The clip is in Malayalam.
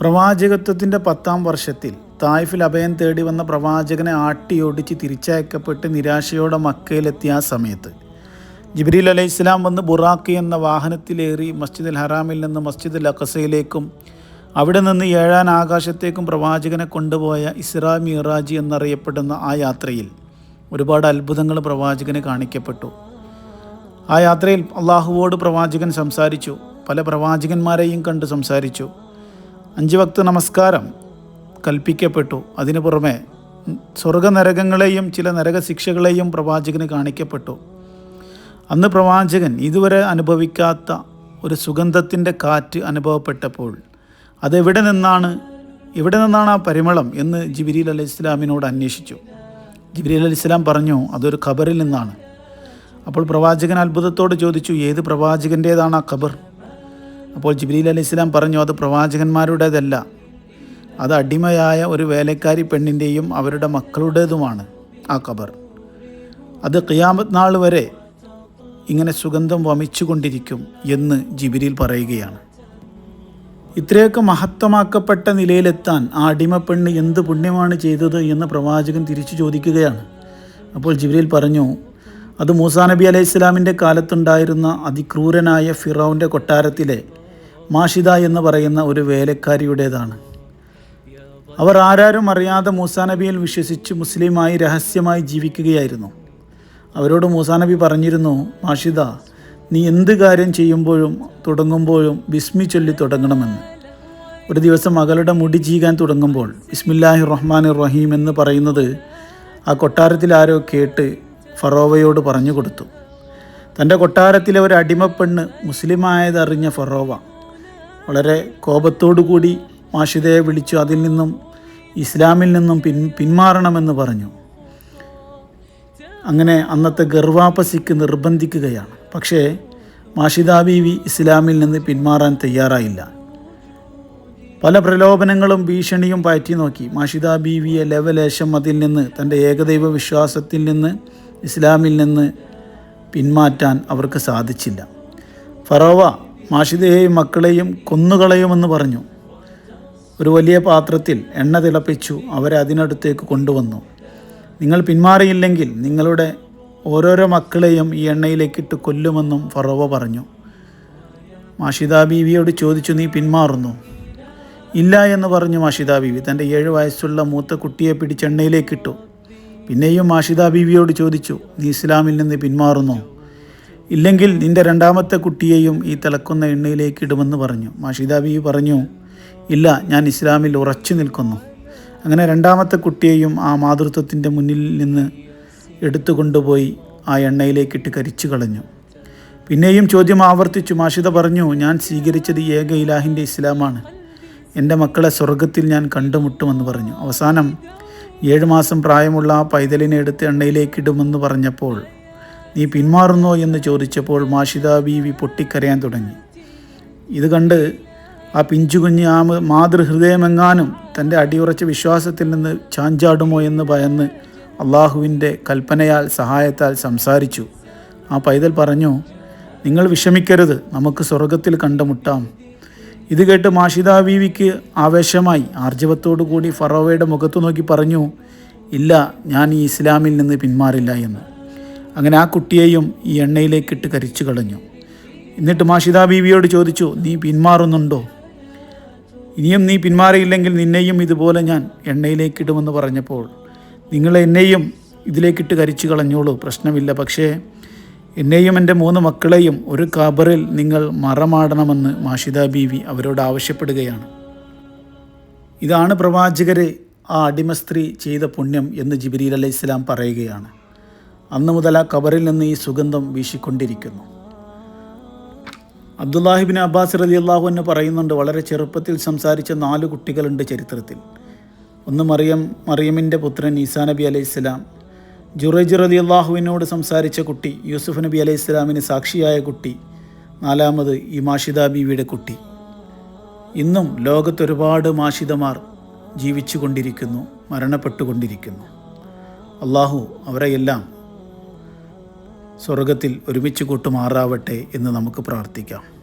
പ്രവാചകത്വത്തിന്റെ പത്താം വർഷത്തിൽ തായ്ഫിൽ അഭയം തേടി വന്ന പ്രവാചകനെ ആട്ടിയോടിച്ച് തിരിച്ചയക്കപ്പെട്ട് നിരാശയോടെ മക്കയിലെത്തിയ ആ സമയത്ത്. ജിബ്രീൽ അലൈഹി ഇസ്ലാം വന്ന് ബുറാഖ് എന്ന വാഹനത്തിലേറി മസ്ജിദുൽ ഹറാമിൽ നിന്ന് മസ്ജിദുൽ അഖസയിലേക്കും അവിടെ നിന്ന് ഏഴാൻ ആകാശത്തേക്കും പ്രവാചകനെ കൊണ്ടുപോയ ഇസ്രാ മിറാജി എന്നറിയപ്പെടുന്ന ആ യാത്രയിൽ ഒരുപാട് അത്ഭുതങ്ങൾ പ്രവാചകന് കാണിക്കപ്പെട്ടു. ആ യാത്രയിൽ അള്ളാഹുവോട് പ്രവാചകൻ സംസാരിച്ചു പല പ്രവാചകന്മാരെയും കണ്ട് സംസാരിച്ചു. അഞ്ച് വക്ത് നമസ്കാരം കൽപ്പിക്കപ്പെട്ടു. അതിനു പുറമെ സ്വർഗനരകങ്ങളെയും ചില നരക ശിക്ഷകളെയും പ്രവാചകന് കാണിക്കപ്പെട്ടു. അന്ന് പ്രവാചകൻ ഇതുവരെ അനുഭവിക്കാത്ത ഒരു സുഗന്ധത്തിന്റെ കാറ്റ് അനുഭവപ്പെട്ടപ്പോൾ അതെവിടെ നിന്നാണ് എവിടെ നിന്നാണ് ആ പരിമളം എന്ന് ജിബിരിൽ അലൈഹി ഇസ്ലാമിനോട് അന്വേഷിച്ചു. ജിബിരി അലൈഹി ഇസ്ലാം പറഞ്ഞു അതൊരു ഖബറിൽ നിന്നാണ്. അപ്പോൾ പ്രവാചകൻ അത്ഭുതത്തോട് ചോദിച്ചു ഏത് പ്രവാചകന്റേതാണ് ആ ഖബർ? അപ്പോൾ ജിബ്രീൽ അലി ഇസ്ലാം പറഞ്ഞു അത് പ്രവാചകന്മാരുടേതല്ല. അത് അടിമയായ ഒരു വേലക്കാരി പെണ്ണിന്റെയും അവരുടെ മക്കളുടേതുമാണ് ആ ഖബർ. അത് ഖിയാമത് നാൾ വരെ ഇങ്ങനെ സുഗന്ധം വമിച്ചുകൊണ്ടിരിക്കും എന്ന് ജിബിരിൽ പറയുകയാണ്. ഇത്രയൊക്കെ മഹത്വമാക്കപ്പെട്ട നിലയിലെത്താൻ ആ അടിമ പെണ്ണ് എന്ത് പുണ്യമാണ് ചെയ്തത് എന്ന് പ്രവാചകൻ തിരിച്ചു ചോദിക്കുകയാണ്. അപ്പോൾ ജിബ്രീൽ പറഞ്ഞു അത് മൂസാ നബി അലൈഹി ഇസ്ലാമിന്റെ കാലത്തുണ്ടായിരുന്ന അതിക്രൂരനായ ഫിറോവിന്റെ കൊട്ടാരത്തിലെ മാഷിദ എന്ന് പറയുന്ന ഒരു വേലക്കാരിയുടേതാണ്. അവർ ആരാരും അറിയാതെ മൂസാ നബിയിൽ വിശ്വസിച്ച് മുസ്ലിമായി രഹസ്യമായി ജീവിക്കുകയായിരുന്നു. അവരോട് മൂസാ നബി പറഞ്ഞിരുന്നു മാഷിദ നീ എന്ത് കാര്യം ചെയ്യുമ്പോഴും തുടങ്ങുമ്പോഴും ബിസ്മി ചൊല്ലി തുടങ്ങണമെന്ന്. ഒരു ദിവസം മകളുടെ മുടി ചീകാൻ തുടങ്ങുമ്പോൾ ബിസ്മില്ലാഹി റഹ്മാൻ റഹീം എന്ന് പറയുന്നത് ആ കൊട്ടാരത്തിൽ ആരോ കേട്ട് ഫറോവയോട് പറഞ്ഞു കൊടുത്തു. തന്റെ കൊട്ടാരത്തിലെ ഒരു അടിമപ്പെണ്ണ് മുസ്ലിമായതറിഞ്ഞ ഫറോവ വളരെ കോപത്തോടു കൂടി മാഷിദയെ വിളിച്ചു അതിൽ നിന്നും ഇസ്ലാമിൽ നിന്നും പിൻ പിന്മാറണമെന്ന് പറഞ്ഞു. അങ്ങനെ അന്നത്തെ ഗർവാപ്പസിക്ക് നിർബന്ധിക്കുകയാണ്. പക്ഷേ മാഷിദ ബീവി ഇസ്ലാമിൽ നിന്ന് പിന്മാറാൻ തയ്യാറായില്ല. പല പ്രലോഭനങ്ങളും ഭീഷണിയും പയറ്റി നോക്കി മാഷിദ ബീവിയെ ലവലേശം അതിൽ നിന്ന് തന്റെ ഏകദൈവ വിശ്വാസത്തിൽ നിന്ന് ഇസ്ലാമിൽ നിന്ന് പിന്മാറ്റാൻ അവർക്ക് സാധിച്ചില്ല. ഫറോവ മാഷിദയെയും മക്കളെയും കൊന്നുകളയുമെന്ന് പറഞ്ഞു. ഒരു വലിയ പാത്രത്തിൽ എണ്ണ തിളപ്പിച്ചു അവരെ അതിനടുത്തേക്ക് കൊണ്ടുവന്നു. നിങ്ങൾ പിന്മാറിയില്ലെങ്കിൽ നിങ്ങളുടെ ഓരോരോ മക്കളെയും ഈ എണ്ണയിലേക്കിട്ട് കൊല്ലുമെന്നും ഫറോവ പറഞ്ഞു. മാഷിദ ബീവിയോട് ചോദിച്ചു നീ പിന്മാറുന്നു? ഇല്ല എന്ന് പറഞ്ഞു മാഷിദ ബീവി. തന്റെ ഏഴ് വയസ്സുള്ള മൂത്ത കുട്ടിയെ പിടിച്ച് എണ്ണയിലേക്കിട്ടു പിന്നെയും മാഷിദ ബീവിയോട് ചോദിച്ചു നീ ഇസ്ലാമിൽ നിന്ന് പിന്മാറുന്നോ? ഇല്ലെങ്കിൽ നിന്റെ രണ്ടാമത്തെ കുട്ടിയെയും ഈ തിളക്കുന്ന എണ്ണയിലേക്ക് ഇടുമെന്ന് പറഞ്ഞു. മാഷിദ ബി പറഞ്ഞു ഇല്ല ഞാൻ ഇസ്ലാമിൽ ഉറച്ചു നിൽക്കുന്നു. അങ്ങനെ രണ്ടാമത്തെ കുട്ടിയെയും ആ മാതൃത്വത്തിന്റെ മുന്നിൽ നിന്ന് എടുത്തു കൊണ്ടുപോയി ആ എണ്ണയിലേക്കിട്ട് കരിച്ചു കളഞ്ഞു. പിന്നെയും ചോദ്യം ആവർത്തിച്ചു. മാഷിദ പറഞ്ഞു ഞാൻ സ്വീകരിച്ചത് ഏക ഇലാഹിന്റെ ഇസ്ലാമാണ്. എന്റെ മക്കളെ സ്വർഗത്തിൽ ഞാൻ കണ്ടുമുട്ടുമെന്ന് പറഞ്ഞു. അവസാനം ഏഴ് മാസം പ്രായമുള്ള ആ പൈതലിനെ എടുത്ത് എണ്ണയിലേക്കിടുമെന്ന് പറഞ്ഞപ്പോൾ നീ പിന്മാറുന്നോ എന്ന് ചോദിച്ചപ്പോൾ മാഷിദ ബീവി പൊട്ടിക്കരയാൻ തുടങ്ങി. ഇത് കണ്ട് ആ പിഞ്ചുകുഞ്ഞ് ആ മാതൃഹൃദയമെങ്ങാനും തന്റെ അടിയുറച്ച വിശ്വാസത്തിൽ നിന്ന് ചാഞ്ചാടുമോ എന്ന് ഭയന്ന് അള്ളാഹുവിന്റെ കൽപ്പനയാൽ സഹായത്താൽ സംസാരിച്ചു. ആ പൈതൽ പറഞ്ഞു നിങ്ങൾ വിഷമിക്കരുത് നമുക്ക് സ്വർഗത്തിൽ കണ്ടുമുട്ടാം. ഇത് കേട്ട് മാഷിദ ബീവിക്ക് ആവേശമായി ആർജവത്തോടു കൂടി ഫറോവയുടെ മുഖത്തു നോക്കി പറഞ്ഞു ഇല്ല ഞാൻ ഈ ഇസ്ലാമിൽ നിന്ന് പിന്മാറില്ല എന്ന്. അങ്ങനെ ആ കുട്ടിയെയും ഈ എണ്ണയിലേക്കിട്ട് കരിച്ചു കളഞ്ഞു. എന്നിട്ട് മാഷിദ ബീവിയോട് ചോദിച്ചു നീ പിന്മാറുന്നുണ്ടോ? ഇനിയും നീ പിന്മാറിയില്ലെങ്കിൽ നിന്നെയും ഇതുപോലെ ഞാൻ എണ്ണയിലേക്കിടുമെന്ന് പറഞ്ഞപ്പോൾ നിങ്ങൾ എന്നെയും ഇതിലേക്കിട്ട് കരിച്ചു കളഞ്ഞോളൂ പ്രശ്നമില്ല. പക്ഷേ എന്നെയും എന്റെ മൂന്ന് മക്കളെയും ഒരു കബറിൽ നിങ്ങൾ മറമാടണമെന്ന് മാഷിദ ബീവി അവരോട് ആവശ്യപ്പെടുകയാണ്. ഇതാണ് പ്രവാചകരെ ആ അടിമസ്ത്രീ ചെയ്ത പുണ്യം എന്ന് ജിബിരി അലൈഹി ഇസ്ലാം പറയുകയാണ്. അന്ന് മുതൽ ആ കബറിൽ നിന്ന് ഈ സുഗന്ധം വീശിക്കൊണ്ടിരിക്കുന്നു. അബ്ദുല്ലാഹിബിൻ അബ്ബാസ് റലി അള്ളാഹു എന്ന് പറയുന്നുണ്ട് വളരെ ചെറുപ്പത്തിൽ സംസാരിച്ച നാല് കുട്ടികളുണ്ട് ചരിത്രത്തിൽ. ഒന്ന് മറിയം മറിയമിന്റെ പുത്രൻ ഈസാ നബി അലൈഹി സ്വലാം. ജുറൈജ് റലി അള്ളാഹുവിനോട് സംസാരിച്ച കുട്ടി യൂസുഫ് നബി അലൈഹി സ്വലാമിന് സാക്ഷിയായ കുട്ടി. നാലാമത് ഈ മാഷിദ ബീവിയുടെ കുട്ടി. ഇന്നും ലോകത്തൊരുപാട് മാഷിദമാർ ജീവിച്ചു കൊണ്ടിരിക്കുന്നു മരണപ്പെട്ടുകൊണ്ടിരിക്കുന്നു. അള്ളാഹു അവരെയെല്ലാം സ്വർഗത്തിൽ ഒരുമിച്ച് കൂട്ടുമാറാവട്ടെ എന്ന് നമുക്ക് പ്രാർത്ഥിക്കാം.